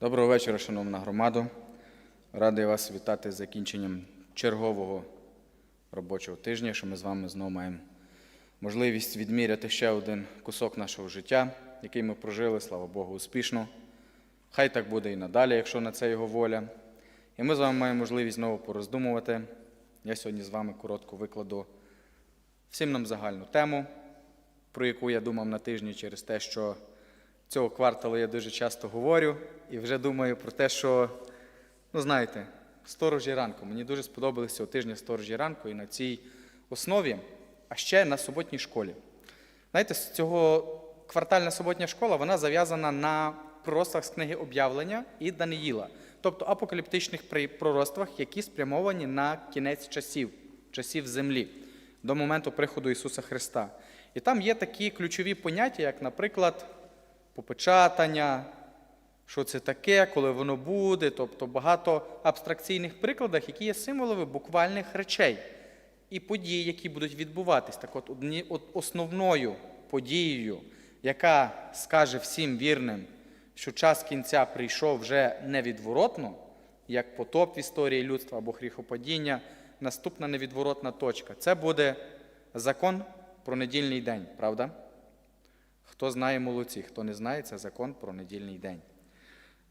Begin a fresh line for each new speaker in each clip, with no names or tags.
Доброго вечора, шановна громада. Радий вас вітати з закінченням чергового робочого тижня, що ми з вами знову маємо можливість відміряти ще один кусок нашого життя, який ми прожили, слава Богу, успішно. Хай так буде і надалі, якщо на це його воля. І ми з вами маємо можливість знову пороздумувати. Я сьогодні з вами коротко викладу всім нам загальну тему, про яку я думав на тижні через те, що цього кварталу я дуже часто говорю і вже думаю про те, що, ну знаєте, сторожі ранку. Мені дуже сподобалися цього тижня сторожі ранку і на цій основі, а ще на суботній школі. Знаєте, з цього квартальна суботня школа вона зав'язана на пророцтвах з книги об'явлення і Даниїла, тобто апокаліптичних пророцтвах, які спрямовані на кінець часів, часів землі, до моменту приходу Ісуса Христа. І там є такі ключові поняття, як, наприклад, попечатання, що це таке, коли воно буде, тобто багато абстракційних прикладів, які є символами буквальних речей і подій, які будуть відбуватись. Так от, от основною подією, яка скаже всім вірним, що час кінця прийшов вже невідворотно, як потоп в історії людства або гріхопадіння, наступна невідворотна точка. Це буде закон про недільний день, правда? Хто знає молодці, хто не знає, це закон про недільний день.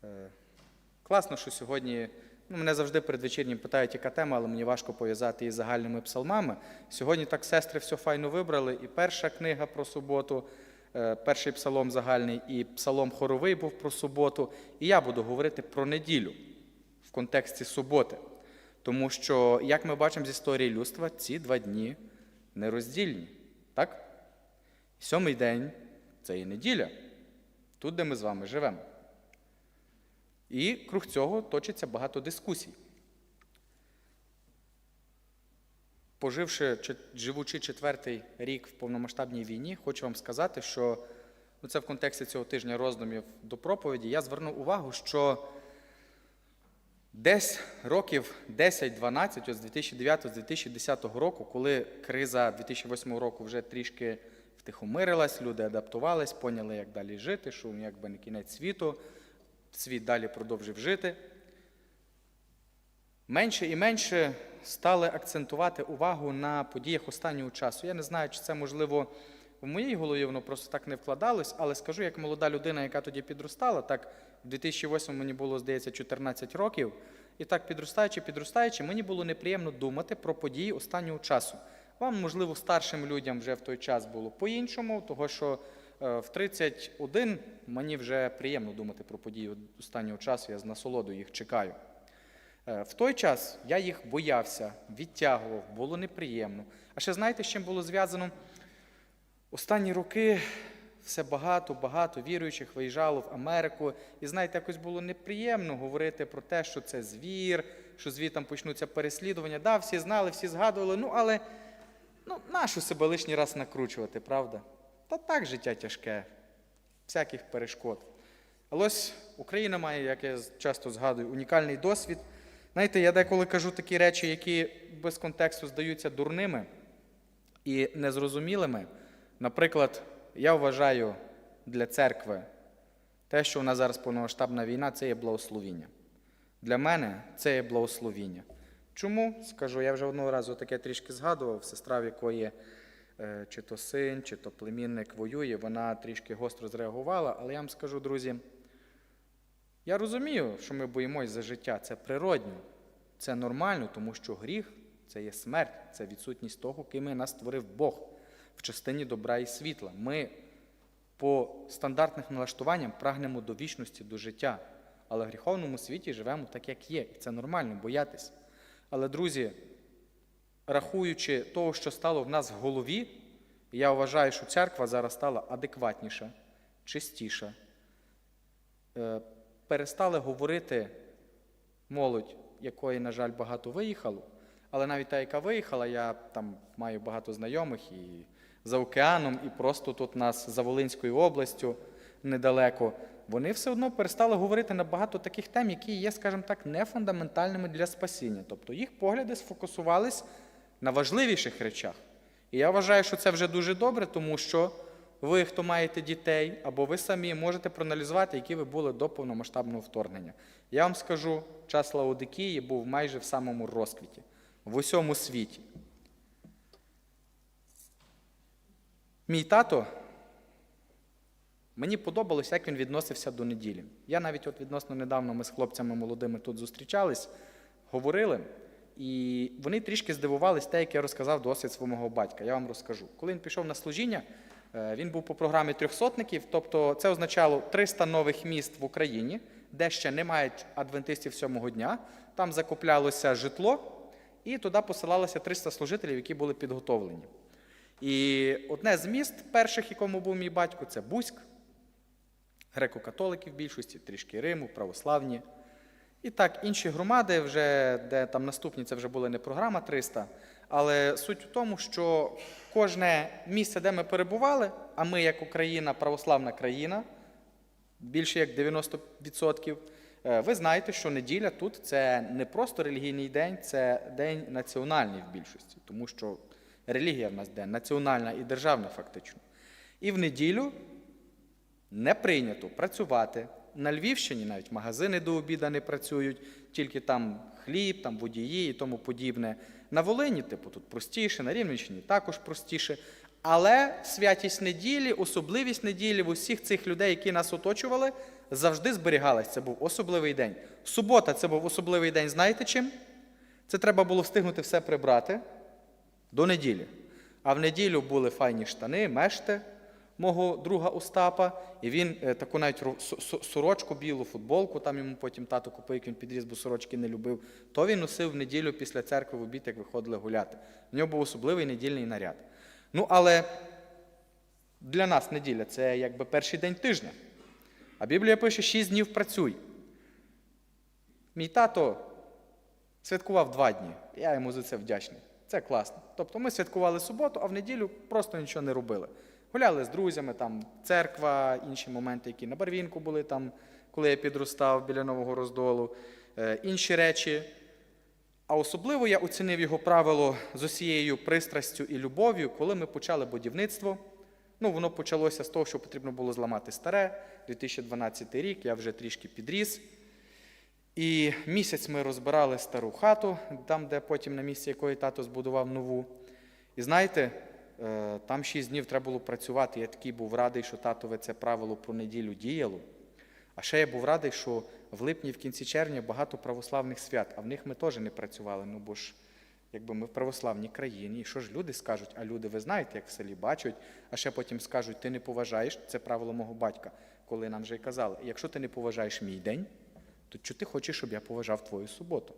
Е, Класно, що сьогодні. Ну, мене завжди перед вечірнім питають, яка тема, але мені важко пов'язати із загальними псалмами. Сьогодні так сестри все файно вибрали. І перша книга про суботу, е, перший псалом загальний, і псалом хоровий був про суботу. І я буду говорити про неділю в контексті суботи. Тому що, як ми бачимо з історії людства, ці два дні нероздільні. Так? Сьомий день це і неділя, тут, де ми з вами живемо. І круг цього точиться багато дискусій. Поживши, живучи четвертий рік в повномасштабній війні, хочу вам сказати, що ну, це в контексті цього тижня роздумів до проповіді, я звернув увагу, що десь років 10-12, ось з 2009-2010 року, коли криза 2008 року вже трішки втихомирилась, люди адаптувались, поняли, як далі жити, що якби не кінець світу, світ далі продовжив жити. Менше і менше стали акцентувати увагу на подіях останнього часу. Я не знаю, чи це можливо в моїй голові воно просто так не вкладалось, але скажу, як молода людина, яка тоді підростала, так в 2008 мені було, здається, 14 років. І так, підростаючи, підростаючи, мені було неприємно думати про події останнього часу. Вам, можливо, старшим людям вже в той час було по-іншому, того що е, в 31 мені вже приємно думати про події останнього часу, я з насолодою їх чекаю. Е, В той час я їх боявся, відтягував, було неприємно. А ще знаєте, з чим було зв'язано? Останні роки все багато, багато віруючих виїжджало в Америку. І знаєте, якось було неприємно говорити про те, що це звір, що звідти почнуться переслідування. Да, всі знали, всі згадували, ну але ну, нащо себе лишній раз накручувати, правда? Та так життя тяжке, всяких перешкод. Але ось Україна має, як я часто згадую, унікальний досвід. Знаєте, я деколи кажу такі речі, які без контексту здаються дурними і незрозумілими. Наприклад, я вважаю для церкви те, що у нас зараз повномасштабна війна, це є благословіння. Для мене це є благословіння. Чому? Скажу, я вже одного разу таке трішки згадував, сестра, в якої е, чи то син, чи то племінник воює, вона трішки гостро зреагувала, але я вам скажу, друзі, я розумію, що ми боїмось за життя, це природньо, це нормально, тому що гріх це є смерть, це відсутність того, ким нас створив Бог в частині добра і світла. Ми по стандартних налаштуванням прагнемо до вічності, до життя, але в гріховному світі живемо так, як є, і це нормально боятися. Але, друзі, рахуючи того, що стало в нас в голові, я вважаю, що церква зараз стала адекватніша, чистіша. Е, Перестали говорити молодь, якої, на жаль, багато виїхало, але навіть та, яка виїхала, я там маю багато знайомих і за океаном, і просто тут нас за Волинською областю недалеко. Вони все одно перестали говорити на багато таких тем, які є, скажімо так, не фундаментальними для спасіння. Тобто їх погляди сфокусувались на важливіших речах. І я вважаю, що це вже дуже добре, тому що ви, хто маєте дітей, або ви самі можете проаналізувати, які ви були до повномасштабного вторгнення. Я вам скажу, час Лаодикії був майже в самому розквіті, в усьому світі. Мій тато, мені подобалось, як він відносився до неділі. Я навіть от відносно недавно ми з хлопцями молодими тут зустрічались, говорили, і вони трішки здивувались те, як я розказав досвід свого батька. Я вам розкажу. Коли він пішов на служіння, е, він був по програмі трьохсотників, тобто це означало 300 нових міст в Україні, де ще немає адвентистів сьомого дня. Там закуплялося житло, і туди посилалося 300 служителів, які були підготовлені. І одне з міст перших, якому був мій батько, це Бузьк, греко-католики в більшості, трішки Риму, православні. І так, інші громади, вже, де там наступні, це вже була не програма 300, але суть у тому, що кожне місце, де ми перебували, а ми, як Україна, православна країна, більше як 90%, е, ви знаєте, що неділя тут це не просто релігійний день, це день національний в більшості, тому що релігія в нас день національна і державна фактично. І в неділю не прийнято працювати. На Львівщині навіть магазини до обіда не працюють, тільки там хліб, там водії і тому подібне. На Волині, типу, тут простіше, на Рівненщині також простіше. Але святість неділі, особливість неділі в усіх цих людей, які нас оточували, завжди зберігалась. Це був особливий день. Субота це був особливий день, знаєте чим? Це треба було встигнути все прибрати до неділі. А в неділю були файні штани, мешти мого друга Остапа, і він е, таку навіть сорочку, білу футболку, там йому потім тато купив, як він підріс, бо сорочки не любив, то він носив в неділю після церкви в обід, як виходили гуляти. В нього був особливий недільний наряд. Ну, але для нас неділя це якби перший день тижня. А Біблія пише: шість днів працюй. Мій тато святкував два дні. Я йому за це вдячний. Це класно. Тобто ми святкували суботу, а в неділю просто нічого не робили. Гуляли з друзями, там церква, інші моменти, які на барвінку були там, коли я підростав біля Нового роздолу, е, інші речі. А особливо я оцінив його правило з усією пристрастю і любов'ю, коли ми почали будівництво. Ну, воно почалося з того, що потрібно було зламати старе, 2012 рік, я вже трішки підріс. І місяць ми розбирали стару хату, там, де потім на місці якої тато збудував нову. І знаєте, там шість днів треба було працювати. Я такий був радий, що татове це правило про неділю діяло. А ще я був радий, що в липні, в кінці червня багато православних свят, а в них ми теж не працювали. Ну бо ж, якби ми в православній країні, і що ж люди скажуть? А люди, ви знаєте, як в селі бачать, а ще потім скажуть, ти не поважаєш це правило мого батька, коли нам вже й казали, якщо ти не поважаєш мій день, то чи ти хочеш, щоб я поважав твою суботу?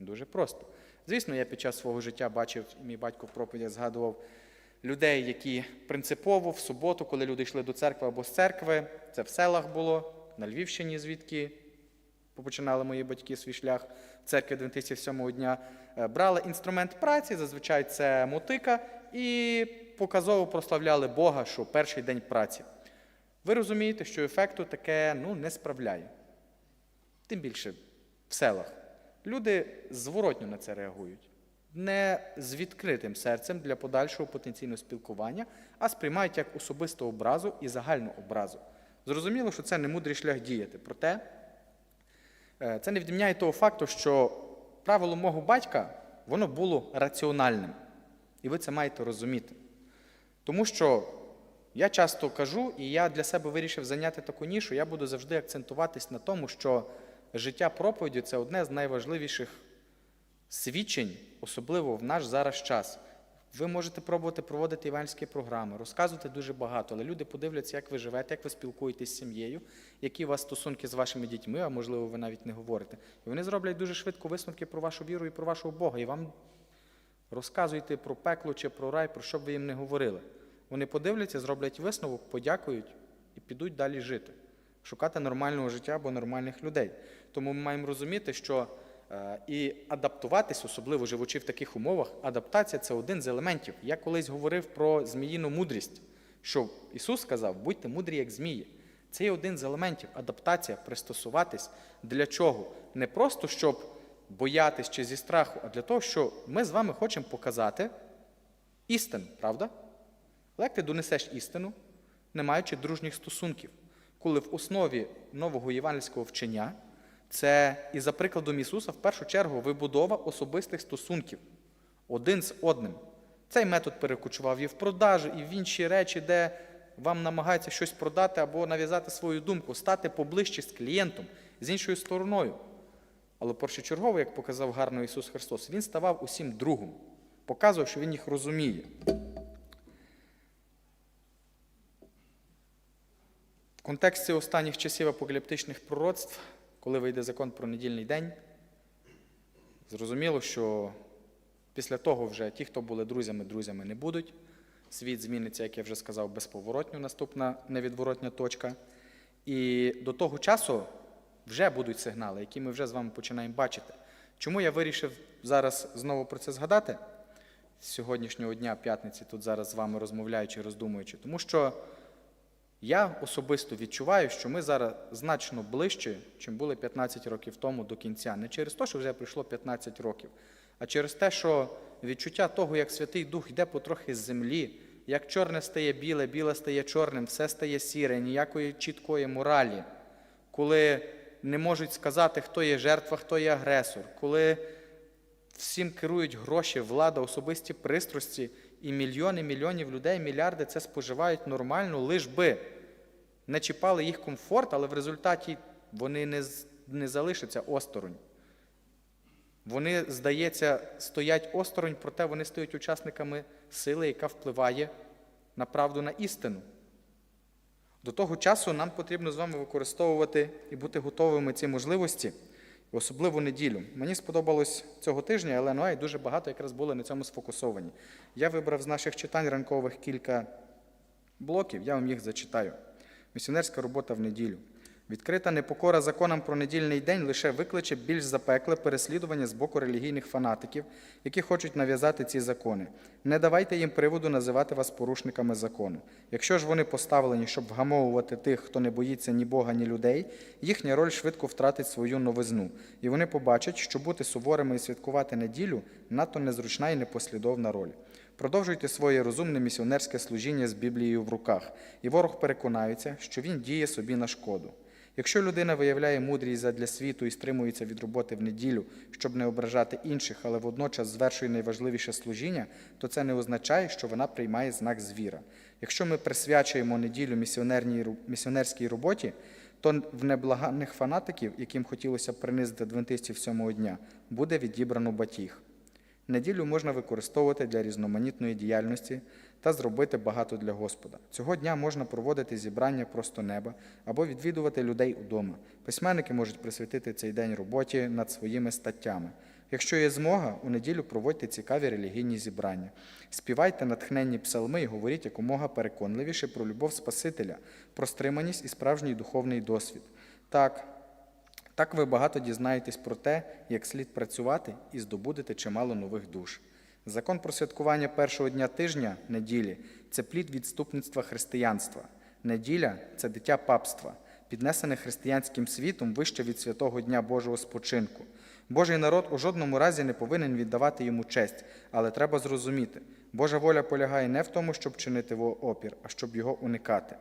Дуже просто. Звісно, я під час свого життя бачив, мій батько в проповіді згадував людей, які принципово в суботу, коли люди йшли до церкви або з церкви, це в селах було, на Львівщині, звідки починали мої батьки свій шлях в церкві Адвентистів сьомого дня, е, брали інструмент праці, зазвичай це мотика, і показово прославляли Бога, що перший день праці. Ви розумієте, що ефекту таке ну, не справляє. Тим більше в селах. Люди зворотньо на це реагують. Не з відкритим серцем для подальшого потенційного спілкування, а сприймають як особисту образу і загальну образу. Зрозуміло, що це не мудрий шлях діяти. Проте е, це не відміняє того факту, що правило мого батька воно було раціональним. І ви це маєте розуміти. Тому що я часто кажу, і я для себе вирішив зайняти таку нішу, я буду завжди акцентуватись на тому, що життя проповіді це одне з найважливіших свідчень, особливо в наш зараз час. Ви можете пробувати проводити іванські програми, розказувати дуже багато, але люди подивляться, як ви живете, як ви спілкуєтесь з сім'єю, які у вас стосунки з вашими дітьми, а можливо, ви навіть не говорите. І вони зроблять дуже швидко висновки про вашу віру і про вашого Бога. І вам розказуйте про пекло чи про рай, про що б ви їм не говорили. Вони подивляться, зроблять висновок, подякують і підуть далі жити, шукати нормального життя або нормальних людей. Тому ми маємо розуміти, що і адаптуватись, особливо живучи в таких умовах, адаптація це один з елементів. Я колись говорив про зміїну мудрість, що Ісус сказав, будьте мудрі, як змії. Це є один з елементів адаптація, пристосуватись. Для чого? Не просто щоб боятись чи зі страху, а для того, що ми з вами хочемо показати істину, правда? Але як ти донесеш істину, не маючи дружніх стосунків, коли в основі нового євангельського вчення це і за прикладом Ісуса, в першу чергу, вибудова особистих стосунків один з одним. Цей метод перекочував і в продажу, і в інші речі, де вам намагаються щось продати або нав'язати свою думку, стати поближче з клієнтом, з іншою стороною. Але першочергово, як показав гарно Ісус Христос, Він ставав усім другом, показував, що Він їх розуміє. В контексті останніх часів апокаліптичних пророцтв, коли вийде закон про недільний день, зрозуміло, що після того вже ті, хто були друзями, друзями не будуть. Світ зміниться, як я вже сказав, безповоротньо, наступна невідворотня точка. І до того часу вже будуть сигнали, які ми вже з вами починаємо бачити. Чому я вирішив зараз знову про це згадати? З сьогоднішнього дня, п'ятниці, тут зараз з вами розмовляючи, роздумуючи, тому що я особисто відчуваю, що ми зараз значно ближче, чим були 15 років тому до кінця. Не через те, що вже пройшло 15 років, а через те, що відчуття того, як Святий Дух йде потрохи з землі, як чорне стає біле, біле стає чорним, все стає сіре, ніякої чіткої моралі, коли не можуть сказати, хто є жертва, хто є агресор, коли всім керують гроші, влада, особисті пристрасті, і мільйони мільйонів людей, мільярди це споживають нормально, лиш би не чіпали їх комфорт, але в результаті вони не, не залишаться осторонь. Вони, здається, стоять осторонь, проте вони стають учасниками сили, яка впливає на правду, на істину. До того часу нам потрібно з вами використовувати і бути готовими ці можливості, і особливо неділю. Мені сподобалось цього тижня, але ну, і дуже багато якраз були на цьому сфокусовані. Я вибрав з наших читань ранкових кілька блоків, я вам їх зачитаю. Місіонерська робота в неділю. Відкрита непокора законам про недільний день лише викличе більш запекле переслідування з боку релігійних фанатиків, які хочуть нав'язати ці закони. Не давайте їм приводу називати вас порушниками закону. Якщо ж вони поставлені, щоб вгамовувати тих, хто не боїться ні Бога, ні людей, їхня роль швидко втратить свою новизну, і вони побачать, що бути суворими і святкувати неділю надто незручна і непослідовна роль. Продовжуйте своє розумне місіонерське служіння з Біблією в руках, і ворог переконається, що він діє собі на шкоду. Якщо людина виявляє мудрість задля світу і стримується від роботи в неділю, щоб не ображати інших, але водночас звершує найважливіше служіння, то це не означає, що вона приймає знак звіра. Якщо ми присвячуємо неділю місіонерській роботі, то в неблаганних фанатиків, яким хотілося принизити адвентистів сьомого дня, буде відібрано батіг. Неділю можна використовувати для різноманітної діяльності та зробити багато для Господа. Цього дня можна проводити зібрання просто неба або відвідувати людей удома. Письменники можуть присвятити цей день роботі над своїми статтями. Якщо є змога, у неділю проводьте цікаві релігійні зібрання. Співайте натхненні псалми і говоріть якомога переконливіше про любов Спасителя, про стриманість і справжній духовний досвід. Так, так ви багато дізнаєтесь про те, як слід працювати і здобудете чимало нових душ. Закон про святкування першого дня тижня неділі це плід відступництва християнства. Неділя це дитя папства, піднесене християнським світом вище від святого дня Божого спочинку. Божий народ у жодному разі не повинен віддавати йому честь, але треба зрозуміти, Божа воля полягає не в тому, щоб чинити опір, а щоб його уникати.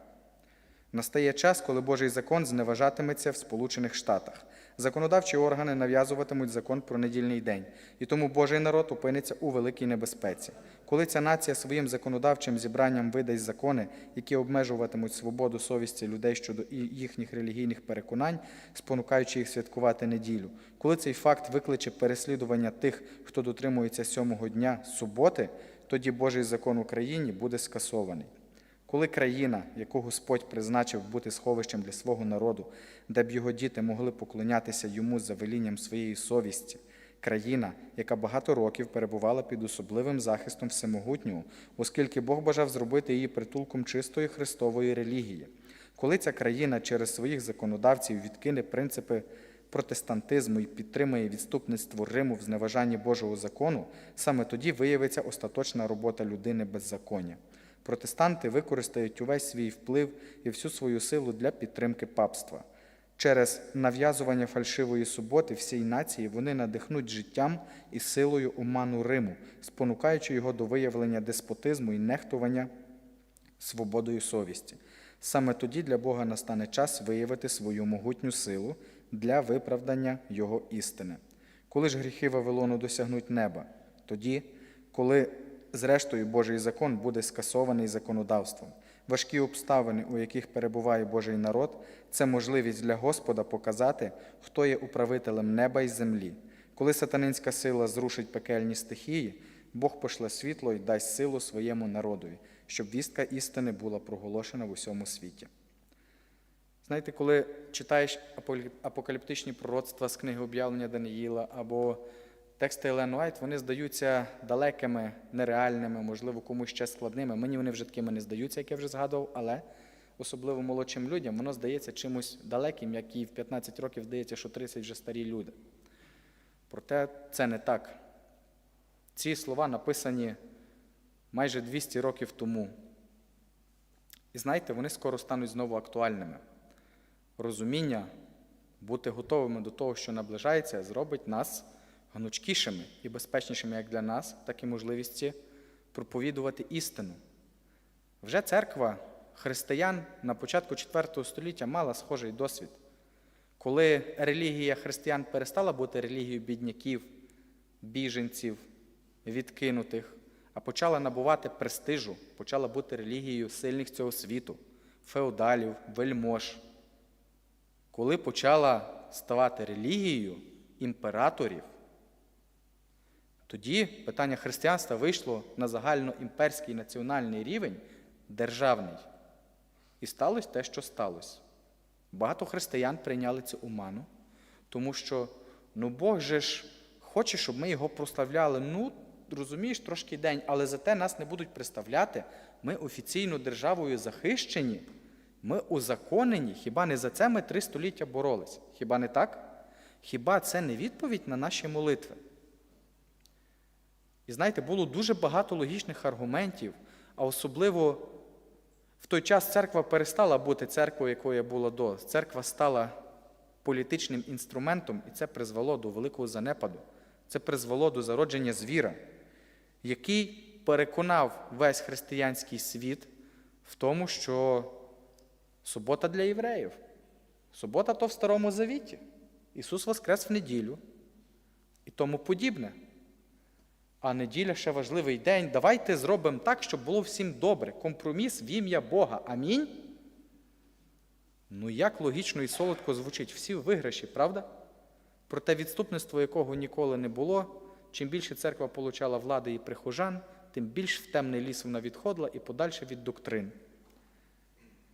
Настає час, коли Божий закон зневажатиметься в Сполучених Штатах. Законодавчі органи нав'язуватимуть закон про недільний день, і тому Божий народ опиниться у великій небезпеці. Коли ця нація своїм законодавчим зібранням видасть закони, які обмежуватимуть свободу совісті людей щодо їхніх релігійних переконань, спонукаючи їх святкувати неділю, коли цей факт викличе переслідування тих, хто дотримується сьомого дня суботи, тоді Божий закон Україні буде скасований. Коли країна, яку Господь призначив бути сховищем для свого народу, де б його діти могли поклонятися йому за велінням своєї совісті, країна, яка багато років перебувала під особливим захистом всемогутнього, оскільки Бог бажав зробити її притулком чистої христової релігії, коли ця країна через своїх законодавців відкине принципи протестантизму і підтримує відступництво Риму в зневажанні Божого закону, саме тоді виявиться остаточна робота людини беззаконня. Протестанти використають увесь свій вплив і всю свою силу для підтримки папства. Через нав'язування фальшивої суботи всій нації вони надихнуть життям і силою оману Риму, спонукаючи його до виявлення деспотизму і нехтування свободою совісті. Саме тоді для Бога настане час виявити свою могутню силу для виправдання Його істини. Коли ж гріхи Вавилону досягнуть неба, тоді, коли зрештою Божий закон буде скасований законодавством. Важкі обставини, у яких перебуває Божий народ, це можливість для Господа показати, хто є управителем неба і землі. Коли сатанинська сила зрушить пекельні стихії, Бог пошле світло і дасть силу своєму народові, щоб вістка істини була проголошена в усьому світі. Знаєте, коли читаєш апокаліптичні пророцтва з книги об'явлення Даниїла або тексти Елен Уайт, вони здаються далекими, нереальними, можливо, комусь ще складними. Мені вони вже такими не здаються, як я вже згадував, але особливо молодшим людям, воно здається чимось далеким, як і в 15 років здається, що 30 вже старі люди. Проте це не так. Ці слова написані майже 200 років тому. І знаєте, вони скоро стануть знову актуальними. Розуміння, бути готовими до того, що наближається, зробить нас гнучкішими і безпечнішими як для нас, так і можливості проповідувати істину. Вже церква християн на початку IV століття мала схожий досвід. Коли релігія християн перестала бути релігією бідняків, біженців, відкинутих, а почала набувати престижу, почала бути релігією сильних цього світу, феодалів, вельмож. Коли почала ставати релігією імператорів, тоді питання християнства вийшло на загальноімперський національний рівень, державний. І сталося те, що сталося. Багато християн прийняли цю уману, тому що ну Бог же ж хоче, щоб ми його прославляли. Ну, розумієш, трошки день, але зате нас не будуть представляти. Ми офіційно державою захищені, ми узаконені. Хіба не за це ми три століття боролися? Хіба не так? Хіба це не відповідь на наші молитви? І знаєте, було дуже багато логічних аргументів, а особливо в той час церква перестала бути церквою, якою була до. Церква стала політичним інструментом, і це призвело до великого занепаду. Це призвело до зародження звіра, який переконав весь християнський світ в тому, що субота для євреїв. Субота то в Старому Завіті. Ісус Воскрес в неділю і тому подібне. А неділя ще важливий день. Давайте зробимо так, щоб було всім добре. Компроміс в ім'я Бога. Амінь. Ну як логічно і солодко звучить, всі виграші, правда? Проте відступництво, якого ніколи не було, чим більше церква получала влади і прихожан, тим більш в темний ліс вона відходила і подальше від доктрин.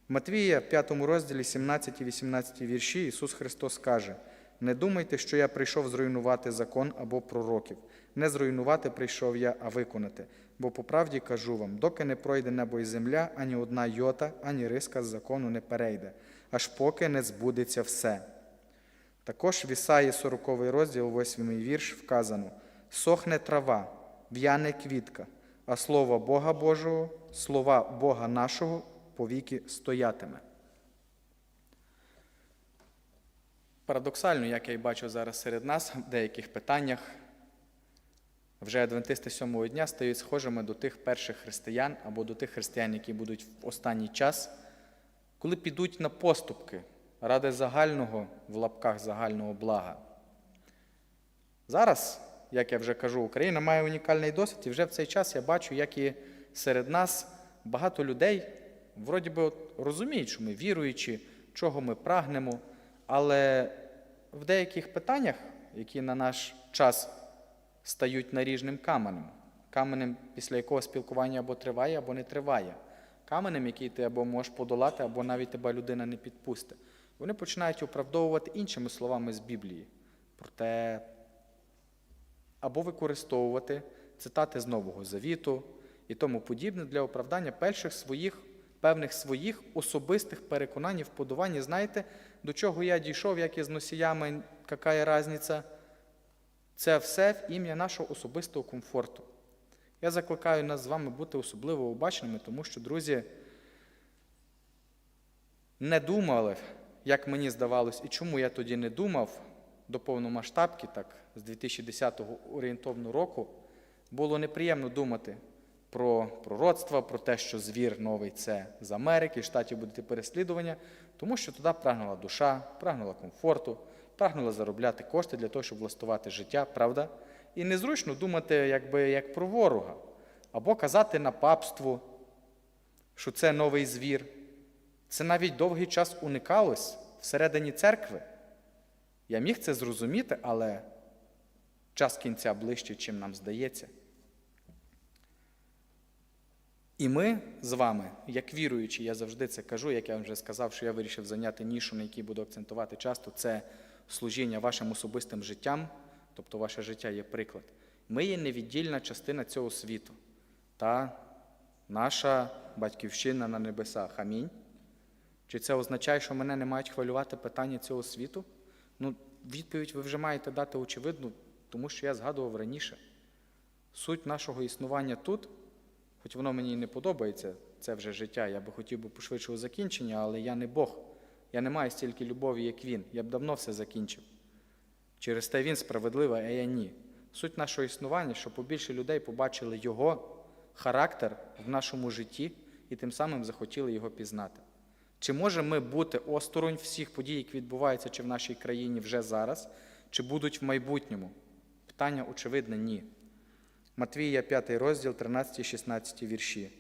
В Матвія, 5 розділі, 17 і 18 вірші, Ісус Христос каже: Не думайте, що я прийшов зруйнувати закон або пророків. Не зруйнувати прийшов я, а виконати. Бо по правді кажу вам, доки не пройде небо і земля, ані одна йота, ані риска з закону не перейде, аж поки не збудеться все. Також в Ісаї 40 розділ, 8 вірш вказано: сохне трава, в'яне квітка, а слово Бога Божого, слова Бога нашого повіки стоятиме. Парадоксально, як я і бачу зараз серед нас в деяких питаннях, вже адвентисти сьомого дня стають схожими до тих перших християн або до тих християн, які будуть в останній час, коли підуть на поступки ради загального в лапках загального блага. Зараз, як я вже кажу, Україна має унікальний досвід, і вже в цей час я бачу, як і серед нас багато людей вроді би розуміють, що ми віруючі, чого ми прагнемо, але в деяких питаннях, які на наш час стають наріжним каменем, каменем, після якого спілкування або триває, або не триває, каменем, який ти або можеш подолати, або навіть тебе людина не підпустить. Вони починають оправдовувати іншими словами з Біблії. Проте або використовувати цитати з Нового Завіту і тому подібне для оправдання перших своїх, певних своїх особистих переконань і вподобань. Знаєте, до чого я дійшов, як і з носіями, яка різниця? Це все в ім'я нашого особистого комфорту. Я закликаю нас з вами бути особливо обачними, тому що, друзі, не думали, як мені здавалось, і чому я тоді не думав до повномасштабки, так, з 2010 орієнтовного року, було неприємно думати про пророцтва про те, що звір новий це з Америки, штаті буде переслідування, тому що туди прагнула душа, прагнула комфорту, прагнула заробляти кошти для того, щоб влаштувати життя, правда? І незручно думати якби, як про ворога, або казати на папству, що це новий звір. Це навіть довгий час уникалось всередині церкви. Я міг це зрозуміти, але час кінця ближче, чим нам здається. І ми з вами, як віруючі, я завжди це кажу, як я вже сказав, що я вирішив зайняти нішу, на якій буду акцентувати часто, це служіння вашим особистим життям, тобто ваше життя є приклад. Ми є невіддільна частина цього світу. Та наша батьківщина на небесах. Амінь. Чи це означає, що мене не мають хвилювати питання цього світу? Ну, відповідь ви вже маєте дати очевидну, тому що я згадував раніше. Суть нашого існування тут, хоч воно мені і не подобається, це вже життя, я би хотів би пошвидшого закінчення, але я не Бог. Я не маю стільки любові, як він. Я б давно все закінчив. Через те він справедливий, а я ні. Суть нашого існування, щоб побільше людей побачили його характер в нашому житті і тим самим захотіли його пізнати. Чи можемо ми бути осторонь всіх подій, які відбуваються чи в нашій країні вже зараз, чи будуть в майбутньому? Питання очевидне ні. Матвія 5 розділ, 13, 16 вірші.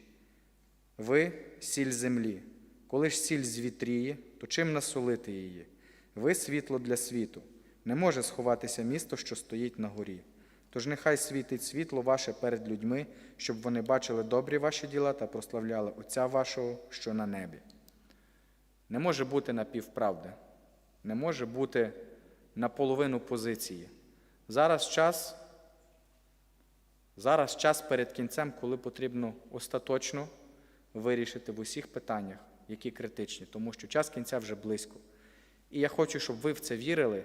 Ви сіль землі. Коли ж сіль звітріє, то чим насолити її? Ви світло для світу. Не може сховатися місто, що стоїть на горі. Тож нехай світить світло ваше перед людьми, щоб вони бачили добрі ваші діла та прославляли Отця вашого, що на небі. Не може бути напівправди, не може бути наполовину позиції. Зараз час, зараз час перед кінцем, коли потрібно остаточно вирішити в усіх питаннях, які критичні, тому що час кінця вже близько. І я хочу, щоб ви в це вірили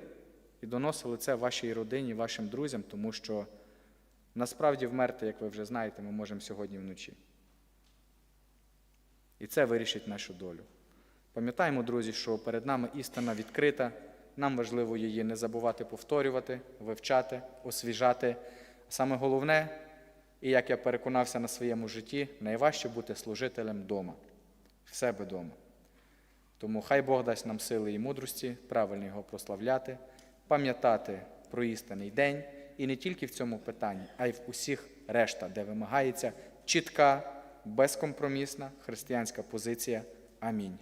і доносили це вашій родині, вашим друзям, тому що насправді вмерти, як ви вже знаєте, ми можемо сьогодні вночі. І це вирішить нашу долю. Пам'ятаємо, друзі, що перед нами істина відкрита. Нам важливо її не забувати повторювати, вивчати, освіжати. Саме головне, і як я переконався на своєму житті, найважче бути служителем вдома, в себе вдома. Тому хай Бог дасть нам сили і мудрості, правильно його прославляти, пам'ятати про істинний день і не тільки в цьому питанні, а й в усіх решта, де вимагається чітка, безкомпромісна християнська позиція. Амінь.